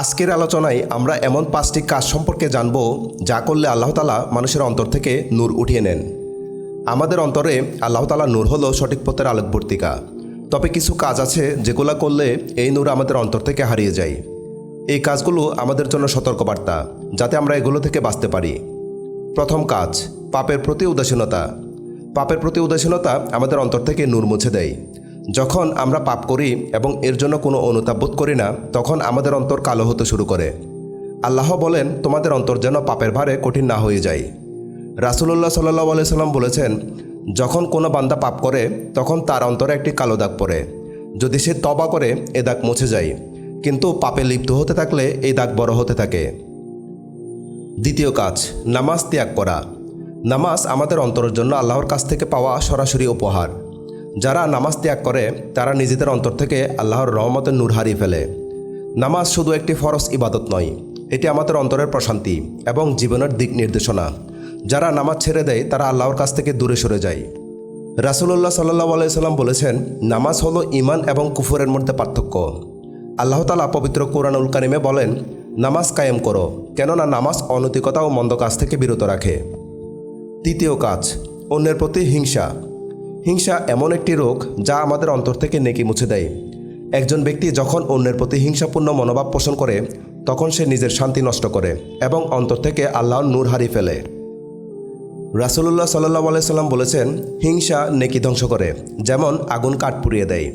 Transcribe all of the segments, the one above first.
আজকের আলোচনায় আমরা এমন পাঁচটি কাজ সম্পর্কে জানব যা করলে আল্লাহ তালা মানুষের অন্তর থেকে নূর উঠিয়ে নেন। আমাদের অন্তরে আল্লাহ তালা নূর হলো সঠিক পথের আলোকবর্তিকা। তবে কিছু কাজ আছে যেগুলো করলে এই নূর আমাদের অন্তর থেকে হারিয়ে যায়। এই কাজগুলো আমাদের জন্য সতর্কবার্তা, যাতে আমরা এগুলো থেকে বাঁচতে পারি। প্রথম কাজ, পাপের প্রতি উদাসীনতা। পাপের প্রতি উদাসীনতা আমাদের অন্তর থেকে নূর মুছে দেয়। যখন আমরা পাপ করি এবং এর জন্য কোনো অনুতাপ বোধ করি না, তখন আমাদের অন্তর কালো হতে শুরু করে। আল্লাহ বলেন, তোমাদের অন্তর যেন পাপের ভারে কঠিন না হয়ে যায়। রাসুলুল্লাহ সাল্লাহ আলি সাল্লাম বলেছেন, যখন কোনো বান্দা পাপ করে, তখন তার অন্তরে একটি কালো দাগ পড়ে। যদি সে তবা করে, এ দাগ মুছে যায়। কিন্তু পাপে লিপ্ত হতে থাকলে, এই দাগ বড় হতে থাকে। দ্বিতীয় কাজ, নামাজ ত্যাগ করা। নামাজ আমাদের অন্তরের জন্য আল্লাহর কাছ থেকে পাওয়া সরাসরি উপহার। যারা নামাজ ত্যাগ করে, তারা নিজেদের অন্তর থেকে আল্লাহর রহমতের নূর হারিয়ে ফেলে। নামাজ শুধু একটি ফরজ ইবাদত নয়, এটি আমাদের অন্তরের প্রশান্তি এবং জীবনের দিক নির্দেশনা। যারা নামাজ ছেড়ে দেয়, তারা আল্লাহর কাছ থেকে দূরে সরে যায়। রাসুলুল্লাহ সাল্লাহ আলাইসাল্লাম বলেছেন, নামাজ হলো ইমান এবং কুফুরের মধ্যে পার্থক্য। আল্লাহ তালা পবিত্র কোরআনুল কারিমে বলেন, নামাজ কায়েম করো, কেননা নামাজ অনৈতিকতা ও মন্দ কাজ থেকে বিরত রাখে। তৃতীয় কাজ, অন্যের প্রতি হিংসা। হিংসা এমন একটি রোগ যা আমাদের অন্তর থেকে নেকি মুছে দেয়। একজন ব্যক্তি যখন অন্যের প্রতি হিংসাপূর্ণ মনোভাব পোষণ করে, তখন সে নিজের শান্তি নষ্ট করে এবং অন্তর থেকে আল্লাহর নূর হারিয়ে ফেলে। রাসুলুল্লাহ সাল্লাহ আলাইসাল্লাম বলেছেন, হিংসা নেকি ধ্বংস করে, যেমন আগুন কাঠ পুড়িয়ে দেয়।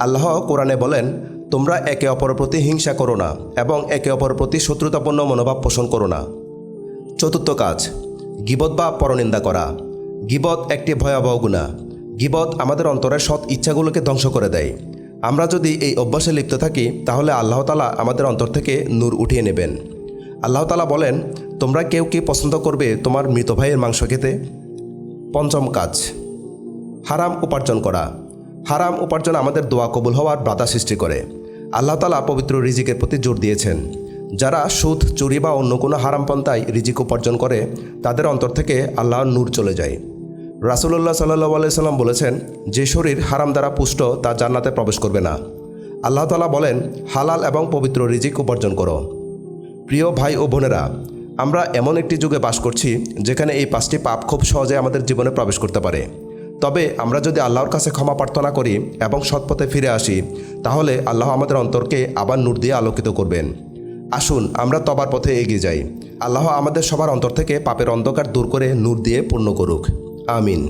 আল্লাহ কোরআনে বলেন, তোমরা একে অপরের প্রতি হিংসা করো না এবং একে অপরের প্রতি শত্রুতাপূর্ণ মনোভাব পোষণ করো না। চতুর্থ কাজ, গিবত বা পরনিন্দা করা। গিবত একটি ভয়াবহ গুণা গিবত আমাদের অন্তরের সৎ ইচ্ছাগুলোকে ধ্বংস করে দেয়। আমরা যদি এই অভ্যাসে লিপ্ত থাকি, তাহলে আল্লাহ তালা আমাদের অন্তর থেকে নূর উঠিয়ে নেবেন। আল্লাহ তালা বলেন, তোমরা কেউ কি পছন্দ করবে তোমার মৃত ভাইয়ের মাংস খেতে? পঞ্চম কাজ, হারাম উপার্জন করা। হারাম উপার্জন আমাদের দোয়া কবুল হওয়ার বাধা সৃষ্টি করে। আল্লাহ তালা পবিত্র রিজিকের প্রতি জোর দিয়েছেন। যারা সুদ, চুরি বা অন্য কোনো হারাম পন্থায় রিজিক উপার্জন করে, তাদের অন্তর থেকে আল্লাহর নূর চলে যায়। রাসুল্লাহ সাল্লাহ আলাইসাল্লাম বলেছেন, যে শরীর হারাম দ্বারা পুষ্ট, তা জান্নাতে প্রবেশ করবে না। আল্লাহ তালা বলেন, হালাল এবং পবিত্র রিজিক উপার্জন করো। প্রিয় ভাই ও বোনেরা, আমরা এমন একটি যুগে বাস করছি, যেখানে এই পাঁচটি পাপ খুব সহজে আমাদের জীবনে প্রবেশ করতে পারে। তবে আমরা যদি আল্লাহর কাছে ক্ষমা প্রার্থনা করি এবং সৎপথে ফিরে আসি, তাহলে আল্লাহ আমাদের অন্তরকে আবার নূর দিয়ে আলোকিত করবেন। আসুন, আমরা তবার পথে এগিয়ে যাই। আল্লাহ আমাদের সবার অন্তর থেকে পাপের অন্ধকার দূর করে নূর দিয়ে পূর্ণ করুক। আমিন